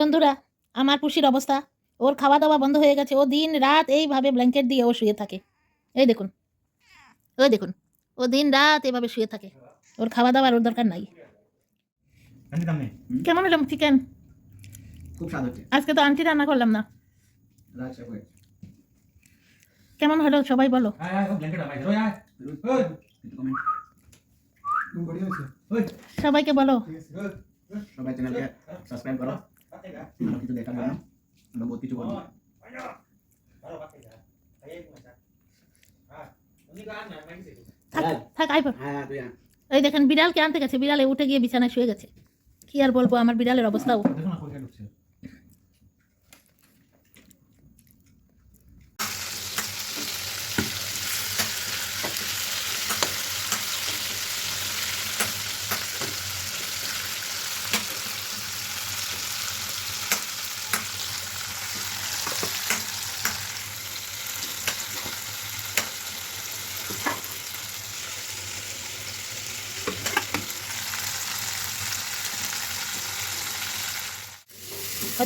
বন্ধুরা আমার পুষির অবস্থা। ওর খাওয়া দাওয়া বন্ধ হয়ে গেছে। ও দিন রাত এইভাবে ব্ল্যাঙ্কেট দিয়ে ও শুয়ে থাকে। এই দেখুন। ওই দেখুন। ও দিন রাত এইভাবে শুয়ে থাকে। ওর খাওয়া দাওয়ার ওর দরকার নাই। কেমন হলাম চিকেন খুব স্বাদ হচ্ছে। আজকে তো আন্টি রান্না করলাম না। কেমন হলো সবাই বলো। সবাইকে বলো। সবাই চ্যানেলকে সাবস্ক্রাইব করো। আরও কিছু দেখার জন্য আমরা বহুত কিছু করব থাক। এই দেখেন বিড়ালকে আনতে গেছে বিড়ালে উঠে গিয়ে বিছানায় শুয়ে গেছে। কি আর বলব আমার বিড়ালের অবস্থাও।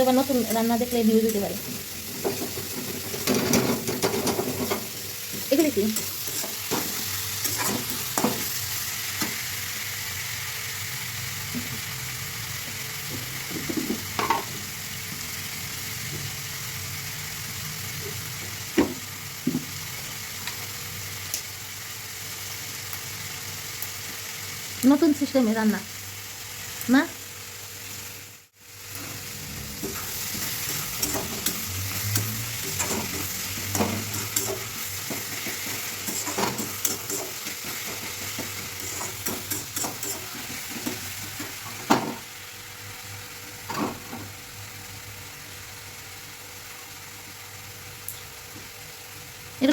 হয়তো বা নতুন রান্না দেখলে ভিউ দিতে পারে। এগুলি কি? নতুন সিস্টেমে রান্না না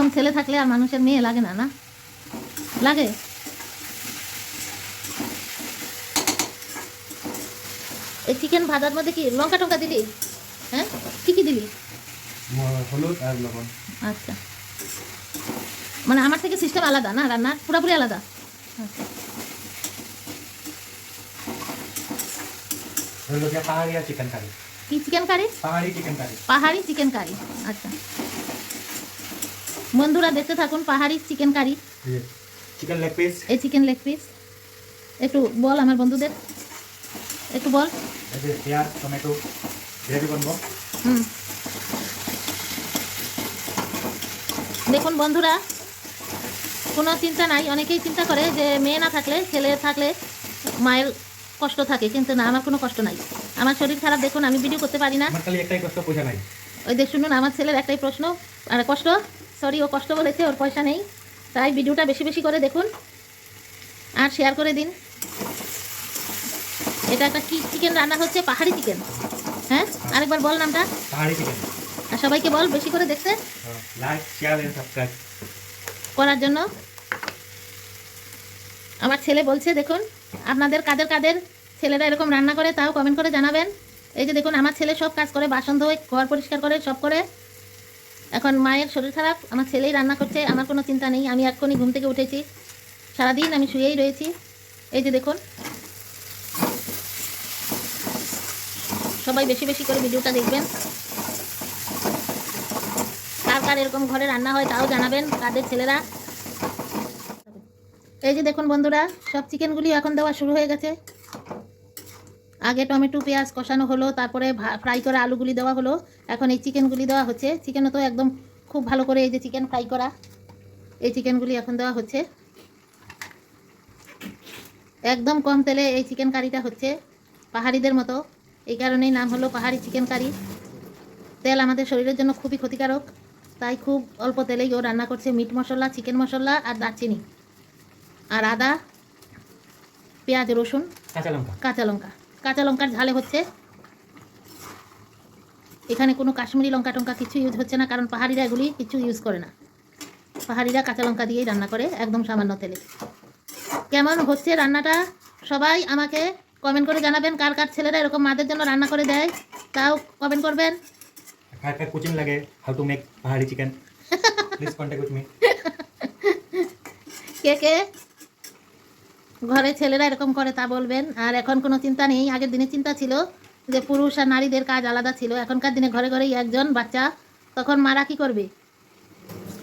এরকম ছেলে থাকলে আর মানুষের মেয়ে লাগে না না? লাগে? এই চিকেন ভাজার মধ্যে কি লঙ্কা টঙ্কা দিলি? হ্যাঁ? কি কি দিলি? হলুদ আর লবণ। আচ্ছা। মানে আমার থেকে সিস্টেম আলাদা না? রান্নার পুরোপুরি আলাদা? আচ্ছা। কি চিকেন কারি কি চিকেন কারি পাহাড়ি চিকেন কারি পাহাড়ি চিকেন কারি আচ্ছা। বন্ধুরা দেখতে থাকুন পাহাড়ি chicken curry chicken leg piece এই চিকেন লেগ পিস একটু বল আমার বন্ধুদের। একটু বল। পেঁয়াজ টমেটো গ্রেভি হুম। দেখুন বন্ধুরা কোনো চিন্তা নাই। অনেকেই চিন্তা করে যে মেয়ে না থাকলে ছেলে থাকলে মায়ের কষ্ট থাকে কিন্তু না আমার কোনো কষ্ট নাই। আমার শরীর খারাপ দেখুন আমি ভিডিও করতে পারি না। একটাই কষ্ট পয়সা নাই। ওই দেখ শুনুন আমার ছেলের একটাই প্রশ্ন আর কষ্ট? সরি ও কষ্ট বলেছে ওর পয়সা নেই। তাই ভিডিওটা বেশি বেশি করে দেখুন আর শেয়ার করে দিন। এটা একটা কি চিকেন রান্না হচ্ছে? পাহাড়ি চিকেন হ্যাঁ? আরেকবার বল নামটা। পাহাড়ি চিকেন আর সবাইকে বল বেশি করে দেখতে। লাইক শেয়ার এন্ড সাবস্ক্রাইব করার জন্য। আমার ছেলে বলছে দেখুন আপনাদের কাদের কাদের ছেলেরা এরকম রান্না করে তাও কমেন্ট করে জানাবেন। এই যে দেখুন আমার ছেলে সব কাজ করে বাসন ধোয় ঘর পরিষ্কার করে সব করে। এখন মায়ের শরীর খারাপ, আমার ছেলেই রান্না করছে, আমার কোনো চিন্তা নেই, আমি এক্ষুনি ঘুম থেকে উঠেছি। সারাদিন আমি শুয়েই রয়েছি। এই যে দেখুন। সবাই বেশি বেশি করে ভিডিওটা দেখবেন। কার কার এরকম ঘরে রান্না হয় তাও জানাবেন, কাদের ছেলেরা। এই যে দেখুন বন্ধুরা, সব চিকেনগুলি এখন দেওয়া শুরু হয়ে গেছে। আগে টমেটো পেঁয়াজ কষানো হলো তারপরে ফ্রাই করা আলুগুলি দেওয়া হলো। এখন এই চিকেনগুলি দেওয়া হচ্ছে। চিকেনও তো একদম খুব ভালো করে এই যে চিকেন ফ্রাই করা এই চিকেনগুলি এখন দেওয়া হচ্ছে। একদম কম তেলে এই চিকেন কারিটা হচ্ছে পাহাড়িদের মতো। এই কারণেই নাম হলো পাহাড়ি চিকেন কারি তেল আমাদের শরীরের জন্য খুবই ক্ষতিকারক তাই খুব অল্প তেলেই ও রান্না করছে মিট মশলা চিকেন মশলা আর দারচিনি। আর আদা পেঁয়াজ রসুন কাঁচা লঙ্কা। কাঁচা লঙ্কা। কাঁচা লঙ্কার ঝালে হচ্ছে। এখানে কোনো কাশ্মীরি লঙ্কা টঙ্কা কিছু ইউজ হচ্ছে না কারণ পাহাড়িরা এগুলি কিছু ইউজ করে না। পাহাড়িরা কাঁচা লঙ্কা দিয়েই রান্না করে একদম সামান্য তেলে। কেমন হচ্ছে রান্নাটা? সবাই আমাকে কমেন্ট করে জানাবেন কার কার ছেলেরা এরকম মাদের জন্য রান্না করে দেয় তাও কমেন্ট করবেন। কার কার কোচিং লাগে হাউ টু মেক পাহাড়ি chicken please contact with me কে কে? ঘরে ছেলেরা এরকম করে তা বলবেন। আর এখন কোনো চিন্তা নেই। আগের দিনে চিন্তা ছিল যে পুরুষ আর নারীদের কাজ আলাদা ছিল। এখনকার দিনে ঘরে ঘরেই একজন বাচ্চা, তখন মারা কি করবে?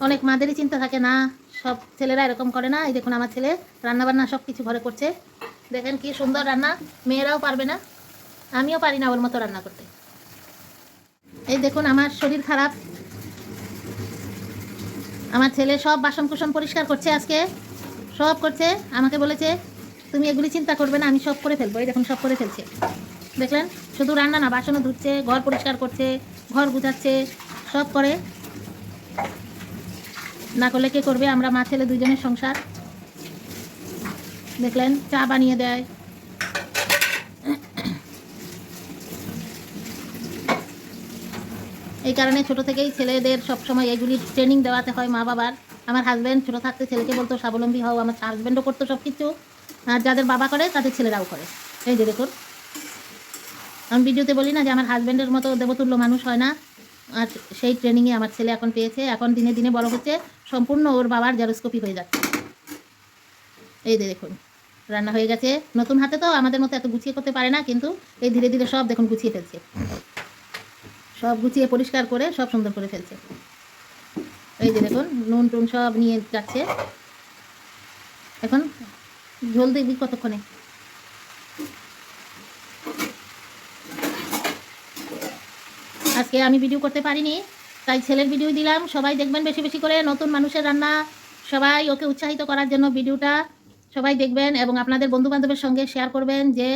অনেক মাদেরই চিন্তা থাকে না। সব ছেলেরা এরকম করে না। এই দেখুন আমার ছেলে, রান্নাবান্না সব কিছু ঘরে করছে। দেখেন কি সুন্দর রান্না। মেয়েরাও পারবে না। আমিও পারি না ওর মতো রান্না করতে। এই দেখুন আমার শরীর খারাপ। আমার ছেলে সব বাসন কুসন পরিষ্কার করছে আজকে। সব করছে, আমাকে বলেছে, তুমি এগুলি চিন্তা করবে না, আমি সব করে ফেলব। এই দেখুন, সব করে ফেলছে। দেখলেন? শুধু রান্না না, বাসনও ধুচ্ছে, ঘর পরিষ্কার করছে, ঘর গুছাচ্ছে, সব করে। না করলে কে করবে? আমরা মা ছেলে দুজনের সংসার। দেখলেন? চা বানিয়ে দেয়। এই কারণে ছোট থেকেই ছেলেদের সবসময় এগুলি ট্রেনিং দেওয়াতে হয় মা বাবার আমার হাজব্যান্ড ছোট থাকতে ছেলেকে বলতো, স্বাবলম্বী হও, আমার হাজব্যান্ডও করতো সব কিছু আর যাদের বাবা করে, তাদের ছেলেরাও করে। এই যে দেখুন। আমি ভিডিওতে বলি না যে আমার হাজব্যান্ডের মতো দেবতুল্য মানুষ হয় না। আর সেই ট্রেনিংয়ে আমার ছেলে এখন পেয়েছে। এখন দিনে দিনে বড় হচ্ছে। সম্পূর্ণ ওর বাবার জেরোস্কোপি হয়ে যাচ্ছে। এই যে দেখুন। রান্না হয়ে গেছে। নতুন হাতে তো আমাদের মতো এত গুছিয়ে করতে পারে না, কিন্তু এই ধীরে ধীরে সব দেখুন গুছিয়ে ফেলছে। সব গুছিয়ে পরিষ্কার করে, সব সুন্দর করে ফেলছে। এই যে দেখুন, নুন টুন সব নিয়ে যাচ্ছে। এখন ঝোল দেখবি কতক্ষণে। আজকে আমি ভিডিও করতে পারিনি, তাই ছেলের ভিডিও দিলাম। সবাই দেখবেন বেশি বেশি করে নতুন মানুষের রান্না। সবাই ওকে উৎসাহিত করার জন্য ভিডিওটা সবাই দেখবেন এবং আপনাদের বন্ধু বান্ধবের সঙ্গে শেয়ার করবেন যে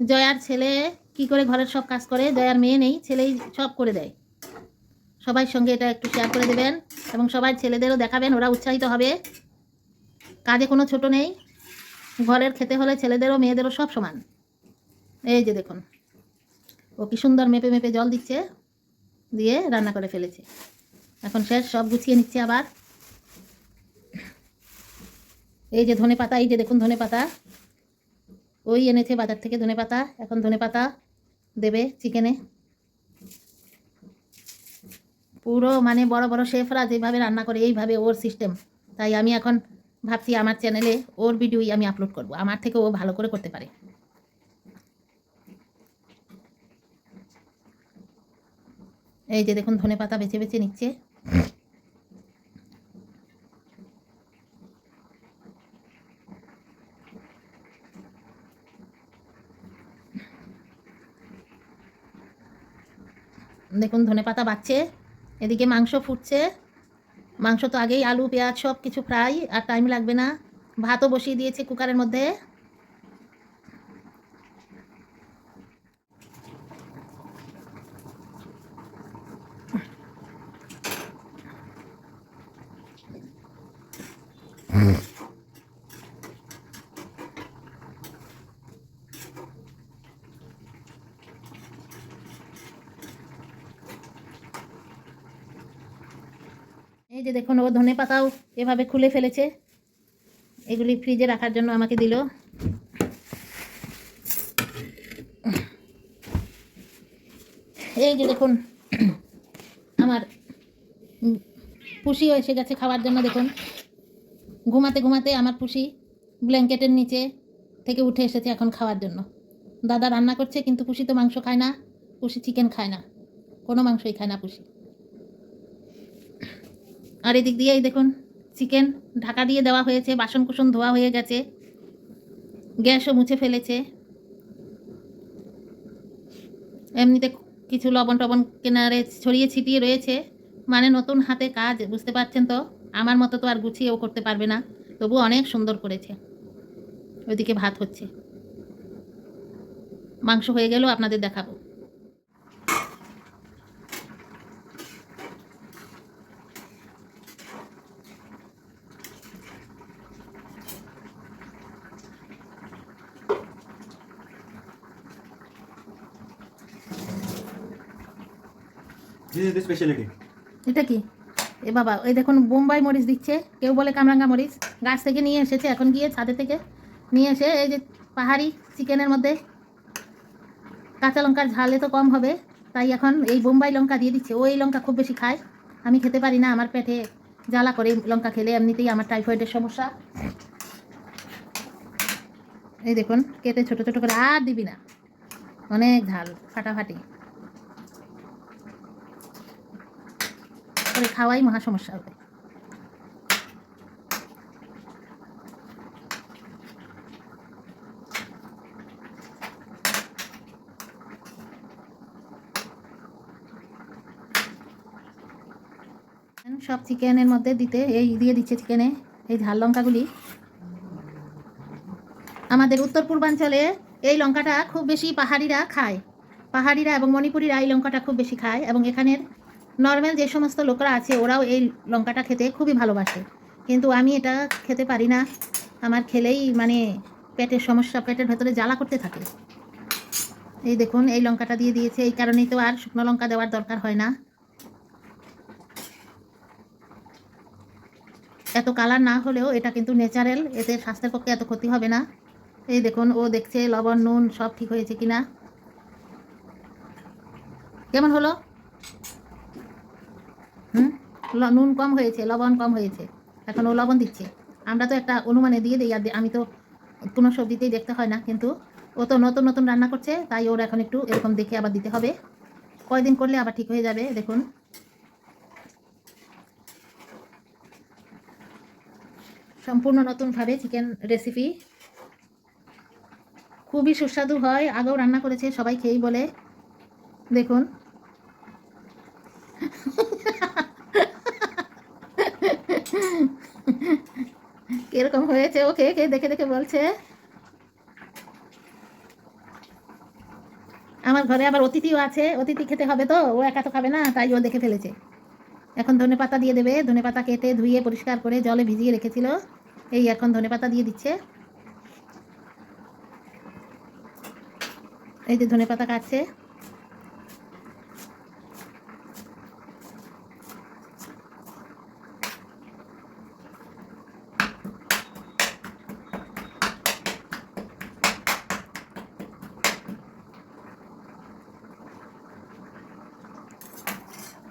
জয়ার ছেলে কি করে ঘরের সব কাজ করে। জয়ার মেয়ে নেই, ছেলেই সব করে দেয়। সবার সঙ্গে এটা একটু শেয়ার করে দেবেন এবং সবাই ছেলেদেরও দেখাবেন, ওরা উৎসাহিত হবে। কাজে কোনো ছোট নেই। ঘরের খেতে হলে ছেলেদেরও, মেয়েদেরও সব সমান। এই যে দেখুন, ও কি সুন্দর মেপে মেপে জল দিচ্ছে, দিয়ে রান্না করে ফেলেছে। এখন শেষ সব গুছিয়ে নিচ্ছে আবার। এই যে ধনে পাতা, এই যে দেখুন ধনে পাতা। ওই এনেছে বাজার থেকে ধনে পাতা, এখন ধনে পাতা দেবে চিকেনে পুরো মানে বড় বড় শেফরা যেভাবে রান্না করে, এইভাবে ওর সিস্টেম তাই আমি এখন ভাবছি আমার চ্যানেলে ওর ভিডিওই আমি আপলোড করব। আমার থেকে ও ভালো করে করতে পারে। এই যে দেখুন, ধনে পাতা বেছে বেছে নিচ্ছে। দেখুন, ধনে পাতা বাচ্ছে এদিকে মাংস ফুটছে। মাংস তো আগেই আলু, পেঁয়াজ সব কিছু ফ্রাই, আর টাইম লাগবে না। ভাতও বসিয়ে দিয়েছে কুকারের মধ্যে। যে দেখুন, ও ধনে পাতাও এভাবে খুলে ফেলেছে। এগুলি ফ্রিজে রাখার জন্য আমাকে দিল। এই যে দেখুন, আমার পুষিও এসে গেছে খাওয়ার জন্য, দেখুন। ঘুমাতে ঘুমাতে আমার পুষি ব্ল্যাঙ্কেটের নিচে থেকে উঠে এসেছে এখন খাওয়ার জন্য। দাদা রান্না করছে, কিন্তু পুষি তো মাংস খায় না, পুষি চিকেন খায় না। কোনো মাংসই খায় না পুষি। আর এদিক দিয়েই দেখুন, চিকেন ঢাকা দিয়ে দেওয়া হয়েছে বাসন কুসন ধোয়া হয়ে গেছে, গ্যাসও মুছে ফেলেছে। এমনিতে কিছু লবণ টবণ কেনারে ছড়িয়ে ছিটিয়ে রয়েছে মানে নতুন হাতে কাজ, বুঝতে পারছেন তো? আমার মতো তো আর গুছিয়েও করতে পারবে না তবু অনেক সুন্দর করেছে। ওইদিকে ভাত হচ্ছে। মাংস হয়ে গেলেও আপনাদের দেখাবো। This is the specialty. এটা কি? এ বাবা, ওই দেখুন, বোম্বাই মরিচ দিচ্ছে। কেউ বলে কামরাঙ্গা মরিচ। গাছ থেকে নিয়ে এসেছে, এখন গিয়ে ছাদে থেকে নিয়ে এসে এই যে পাহাড়ি চিকেনের মধ্যে কাঁচা লঙ্কার ঝালে তো কম হবে, তাই এখন এই বোম্বাই লঙ্কা দিয়ে দিচ্ছে। ওই লঙ্কা খুব বেশি খায়। আমি খেতে পারি না, আমার পেটে জ্বালা করে লঙ্কা খেলে, এমনিতেই আমার টাইফয়েডের সমস্যা। এই দেখুন, কেটে ছোট ছোট করে, আর দিবি না। অনেক ঝাল, ফাটাফাটি। করে খাওয়াই, মহা সমস্যা হবে। সব চিকেনের মধ্যে দিতে, এই দিয়ে দিচ্ছে চিকেনে, এই ঝাল লঙ্কাগুলি। আমাদের উত্তর পূর্বাঞ্চলে এই লঙ্কাটা খুব বেশি পাহাড়িরা খায়। পাহাড়িরা এবং মণিপুরিরা এই লঙ্কাটা খুব বেশি খায় এবং এখানের নর্মাল যে সমস্ত লোকরা আছে, ওরাও এই লঙ্কাটা খেতে খুবই ভালোবাসে। কিন্তু আমি এটা খেতে পারি না। আমার খেলেই মানে পেটের সমস্যা, পেটের ভেতরে জ্বালা করতে থাকে। এই দেখুন, এই লঙ্কাটা দিয়ে দিয়েছে। এই কারণেই তো আর শুকনো লঙ্কা দেওয়ার দরকার হয় না। এত কালার না হলেও এটা কিন্তু ন্যাচারাল। এতে স্বাস্থ্যের পক্ষে এত ক্ষতি হবে না। এই দেখুন, ও দেখছে লবণ, নুন, সব ঠিক হয়েছে কিনা। কেমন হলো? নুন কম হয়েছে, লবণ কম হয়েছে। এখন ও লবণ দিচ্ছে। আমরা তো একটা অনুমানে দিয়ে দিই, আর আমি তো কোনো সবজিতেই দেখতে হয় না, কিন্তু ও তো নতুন নতুন রান্না করছে, তাই ওর এখন একটু এরকম দেখে আবার দিতে হবে। কয়দিন করলে আবার ঠিক হয়ে যাবে, দেখুন। সম্পূর্ণ নতুনভাবে চিকেন রেসিপি। খুবই সুস্বাদু হয়, আগেও রান্না করেছে, সবাই খেয়েই বলে। দেখুন। কীরকম হয়েছে, ও খেয়ে দেখে দেখে বলছে, আমার ঘরে আবার অতিথিও আছে, অতিথি খেতে হবে তো, ও একা তো খাবে না, তাই ও দেখে ফেলেছে। এখন ধনে পাতা দিয়ে দেবে, ধনে পাতা কেটে ধুয়ে পরিষ্কার করে জলে ভিজিয়ে রেখেছিল, এই এখন ধনে পাতা দিয়ে দিচ্ছে। এই যে ধনে পাতা কাটছে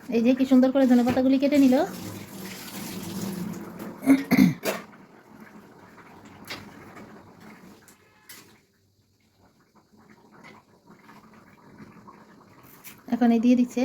এই যে কি সুন্দর করে ধনে পাতাগুলি কেটে নিল। এখন এই দিয়ে দিচ্ছে।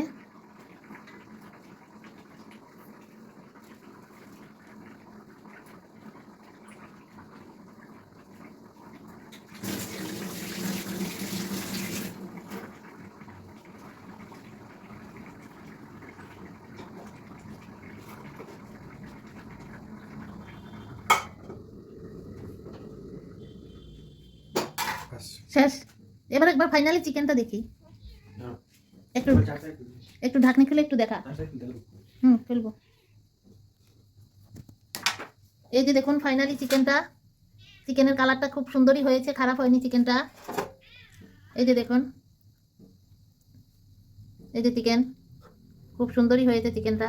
শেষ। এবার একবার ফাইনালি চিকেনটা দেখি। একটু একটু ঢাকনি খুলে একটু দেখা। হুম খুলবো। এই যে দেখুন ফাইনালি চিকেনটা চিকেনের কালারটা খুব সুন্দরই হয়েছে খারাপ হয়নি চিকেনটা এই যে দেখুন। এই যে চিকেন খুব সুন্দরই হয়েছে চিকেনটা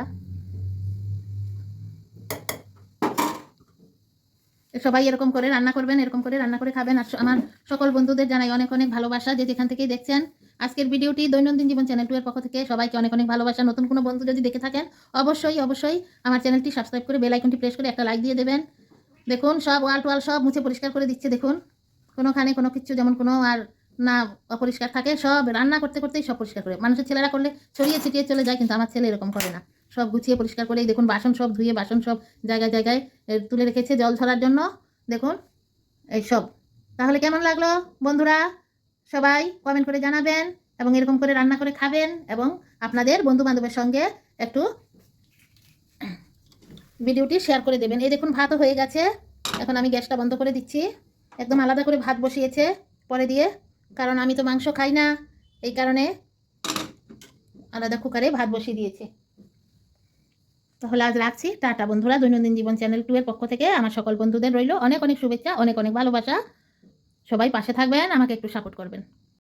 সবাই এরকম করে রান্না করবেন, এরকম করে রান্না করে খাবেন। আর আমার সকল বন্ধুদের জানাই অনেক অনেক ভালোবাসা যে যেখান থেকেই দেখছেন। আজকের ভিডিওটি দৈনন্দিন জীবন চ্যানেল টু এর পক্ষ থেকে সবাইকে অনেক অনেক ভালোবাসা। নতুন কোনো বন্ধু যদি দেখে থাকেন, অবশ্যই অবশ্যই আমার চ্যানেলটি সাবস্ক্রাইব করে বেল আইকনটি প্রেস করে একটা লাইক দিয়ে দেবেন। দেখুন, সব ওয়াল টোয়াল সব মুছে পরিষ্কার করে দিচ্ছে, দেখুন। কোনোখানে কোনো কিছু যেমন কোনো আর না অপরিষ্কার থাকে, সব রান্না করতে করতেই সব পরিষ্কার করে। মানুষের ছেলেরা করলে ছড়িয়ে ছিটিয়ে চলে যায়, কিন্তু আমার ছেলে এরকম করে না। সব গুছিয়ে পরিষ্কার করে দেখুন, বাসন সব ধুয়ে, বাসন সব জায়গায় জায়গায় তুলে রেখেছে জল ছড়ার জন্য। দেখুন, এই সব। তাহলে কেমন লাগল বন্ধুরা? সবাই কমেন্ট করে জানাবেন এবং এরকম করে রান্না করে খাবেন এবং আপনাদের বন্ধু বান্ধবের সঙ্গে একটু ভিডিওটি শেয়ার করে দেবেন। এই দেখুন, ভাতও হয়ে গেছে। এখন আমি গ্যাসটা বন্ধ করে দিচ্ছি। একদম আলাদা করে ভাত বসিয়েছে পরে দিয়ে, কারণ আমি তো মাংস খাই না, এই কারণে আলাদা কুকারে ভাত বসিয়ে দিয়েছে। তাহলে আজ রাখছি, টাটা বন্ধুরা। দৈনন্দিন জীবন চ্যানেল টু এর পক্ষ থেকে আমার সকল বন্ধুদের রইল অনেক অনেক শুভেচ্ছা, অনেক অনেক ভালোবাসা। সবাই পাশে থাকবেন, আমাকে একটু সাপোর্ট করবেন।